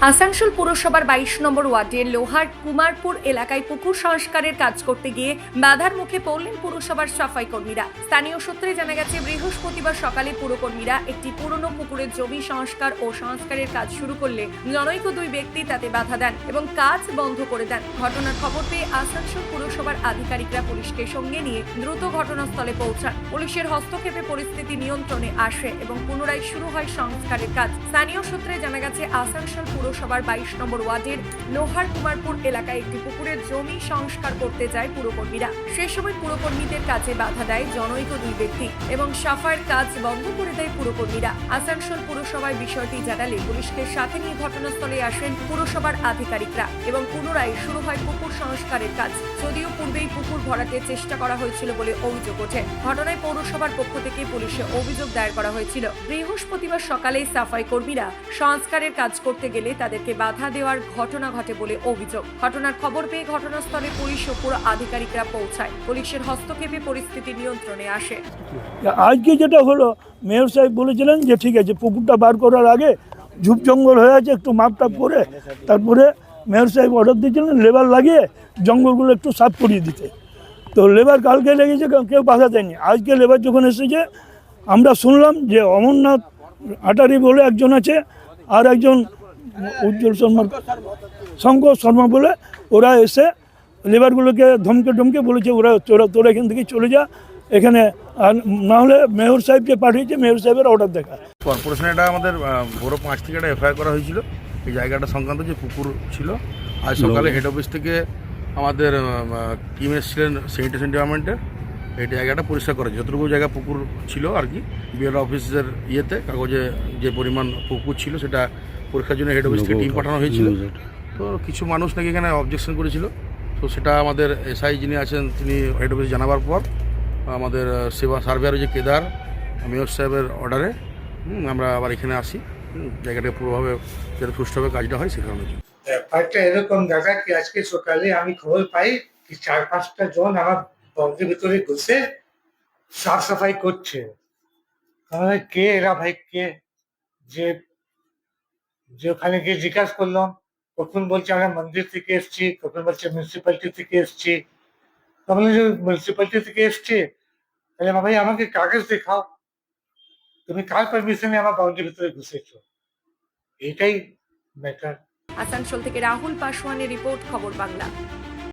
আসানসোল পুরসভার বাইশ নম্বর ওয়ার্ডের লোহার কুমারপুর এলাকায় পুকুর সংস্কারের কাজ করতে গিয়ে বাধার মুখে পড়লেন পুরসভার সাফাই কর্মীরা। স্থানীয় সূত্রে জানা গেছে, বৃহস্পতিবার সকালে পুরকর্মীরা একটি পুরনো পুকুরের জমি সংস্কার ও সংস্কারের কাজ শুরু করলে জনৈক দুই ব্যক্তি তাতে বাধা দেন এবং কাজ বন্ধ করে দেন। ঘটনার খবর পেয়ে আসানসোল পুরসভার আধিকারিকরা পুলিশকে সঙ্গে নিয়ে দ্রুত ঘটনাস্থলে পৌঁছান। পুলিশের হস্তক্ষেপে পরিস্থিতি নিয়ন্ত্রণে আসে এবং পুনরায় শুরু হয় সংস্কারের কাজ। স্থানীয় সূত্রে জানা গেছে, আসানসোল পুরসভার বাইশ নম্বর ওয়ার্ডের লোহার কুমারপুর এলাকায় একটি পুকুরের জমি সংস্কার করতে যায় পুরকর্মীরা। সে সময় পুরকর্মীদের কাছে বাধা দেয় জনৈক দুই ব্যক্তি এবং সাফাইয়ের কাজ বন্ধ করে দেয় পুরকর্মীরা। আসানসোল পুরসভায় বিষয়টি জানালে পুলিশকে সাথে নিয়ে ঘটনাস্থলে আসেন পুরসভার আধিকারিকরা এবং পুনরায় শুরু হয় পুকুর সংস্কারের কাজ। যদিও পূর্বেই পুকুর ভরাতে চেষ্টা করা হয়েছিল বলে অভিযোগ ওঠে। ঘটনায় পৌরসভার পক্ষ থেকে পুলিশে অভিযোগ দায়ের করা হয়েছিল। বৃহস্পতিবার সকালে সাফাই কর্মীরা সংস্কারের কাজ করতে গেলে তাদেরকে বাধা দেওয়ার ঘটনা ঘটে বলে অভিযোগ। ঘটনার খবর পেয়ে ঘটনাস্থলে পুলিশ ও পুরো আধিকারিকরা পৌঁছায়। পুলিশের হস্তক্ষেপে পরিস্থিতি নিয়ন্ত্রণে আসে। আজকে যেটা হলো, মেয়র সাহেব বলেছিলেন যে ঠিক আছে, পুকুরটা বার করার আগে ঝুপ জঙ্গল হয়ে আছে, একটু মাপটাপ করে তারপরে মেয়র সাহেব অর্ডার দিয়েছিলেন, লেবার লাগিয়ে জঙ্গলগুলো একটু সাফ করিয়ে দিতে। তো লেবার কালকে লেগেছে কেউ- কেউ বাধা দেয়নি। আজকে লেবার যখন এসেছে, আমরা শুনলাম যে অমরনাথ আটারি বলে একজন আছে, আর একজন উজ্জ্বল শর্মা। শঙ্কর শর্মা। বলে ওরা এসে লেবারগুলোকে ধমকে ধমকে বলেছে ওরা তোরা তোরা এখান থেকে চলে যা এখানে আর না হলে মেয়র সাহেবকে পাঠিয়েছে মেয়র সাহেবের অর্ডার দেখা। কর্পোরেশনে এটা আমাদের বড় পাঁচ থেকে একটা এফআইআর করা হয়েছিল। এই জায়গাটা সংক্রান্ত যে পুকুর ছিল আজ সকালে হেড অফিস থেকে আমাদের টিম এসেছিলেন স্যানিটেশন ডিপার্টমেন্টের এই জায়গাটা পরিষ্কার করা যতটুকু জায়গা পুকুর ছিল আর কি বিএল অফিসের ইয়েতে কাগজে যে পরিমাণ পুকুর ছিল সেটা পরীক্ষার জন্য হেড অফিস থেকে টিম পাঠানো হয়েছিল। তো কিছু মানুষ নাকি এখানে অবজেকশন করেছিল। তো সেটা আমাদের এসআই যিনি আছেন তিনি হেড অফিসে জানাবার পর আমাদের সেবা সার্ভেয়ার যে কেদার মেয়র সাহেবের অর্ডারে আমরা আবার এখানে আসি। জায়গাটা পুরোভাবে যাতে সুষ্ঠুভাবে কাজটা হয় সে কারণে। ব্যাপারটা এরকম দাদা কি আজকে সকালে আমি খবর পাই কি চার পাঁচটা জন আমার বন্ধের ভিতরে ঘুষে সাফ সাফাই করছে। তাহলে কে এরা ভাই? কে? যে যে ওখানে গিয়ে জিজ্ঞাসা করলাম কখন বলছে, আমরা মন্দির থেকে এসছি। কখন বলছে মিউনিসিপ্যালিটি থেকে এসছি। তখন যে মিউনিসিপালিটি থেকে এসছি? তাহলে বাবা ভাই আমাকে কাগজ দেখাও। তুমি কার পারমিশনে আমার বাউন্ডারির ভিতরে ঘুষেছো? এটাই ম্যাটার আসানসোল থেকে রাহুল পাসওয়ানের রিপোর্ট, খবর বাংলা।